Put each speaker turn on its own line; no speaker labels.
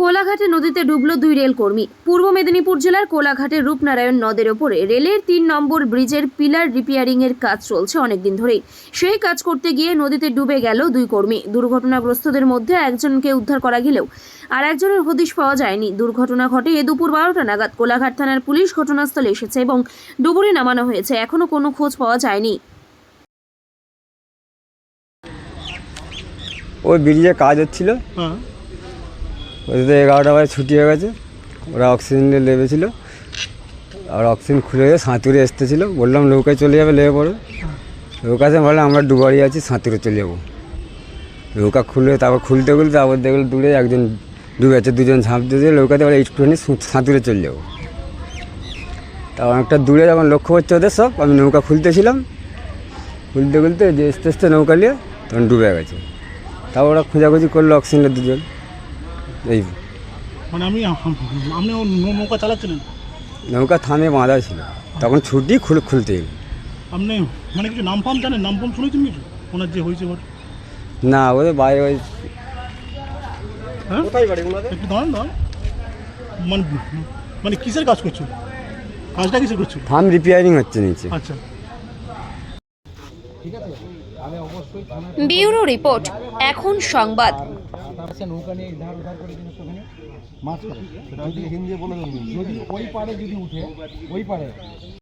কোলাঘাটে নদীতে ডুবল দুই রেল কর্মী পূর্ব মেদিনীপুর জেলার কোলাঘাটের রূপনারায়ণ নদের ওপরে রেলের তিন নম্বর ব্রিজের পিলার রিপেয়ারিং এর কাজ চলছে অনেকদিন ধরেই। সেই কাজ করতে গিয়ে নদীতে ডুবে গেল দুই কর্মী। দুর্ঘটনাগ্রস্তদের মধ্যে একজনকে উদ্ধার করা গেলেও আর একজনের হদিশ পাওয়া যায়নি। দুর্ঘটনা ঘটে এ দুপুর বারোটা নাগাদ কোলাঘাট থানার পুলিশ ঘটনাস্থলে এসেছে এবং ডুবুরি নামানো হয়েছে। এখনও কোনো খোঁজ পাওয়া যায়নি।
ওই ব্রিজে কাজ হচ্ছিল। ওদের এগারোটা বাজে ছুটি হয়ে গেছে। ওরা অক্সিজেন লেবেছিল আর অক্সিজেন খুলে গিয়ে সাঁতুরে আসতেছিল বললাম, নৌকায় চলে যাবে লেবে পড়ো নৌকাতে বললাম, আমরা ডুবাড়ি আছি, সাঁতুরে চলে যাব। নৌকা খুলে, তারপর খুলতে খুলতে আবার দেখল দূরে একজন ডুবে আছে দুজন ঝাঁপ দিয়ে নৌকাতে বলে একটুখানি সাঁতুরে চলে যাব। তা অনেকটা দূরে যখন লক্ষ্য করছে ওদের সব, আমি নৌকা খুলতেছিলাম। খুলতে খুলতে যে আস্তে আস্তে নৌকা নিয়ে তখন ডুবে গেছে। তারপর ওরা খোঁজাখুঁজি করল অক্সিজেনের দুজন। এই
মানে আমি আপনি নৌকা চালাচ্ছিলেন?
নৌকা থামে বাঁধা ছিল। তখন ছুটি খুল খুলতে।
আপনি মানে কিছু নাম ফাম জানেন? নাম ফাম শুনেছেন কিছু? ওনার যে হয়েছে ওর?
না ওদের বাইরে ওই
হ্যাঁ? কোথায় বাড়ি একটু দাঁড়ান দাঁড়ান। মানে মানে কিসের কাজ করছ? কাজটা কিসের করছ?
থাম রিপেয়ারিং হচ্ছে নিচে।
আচ্ছা।
ব্যুরো রিপোর্ট এখন সংবাদ।
সে নৌকা নিয়ে ধার উধার করে কিন্তু সেখানে মাছ করে যদি হিন্দি বলে যদি ওই পারে যদি উঠে ওই পারে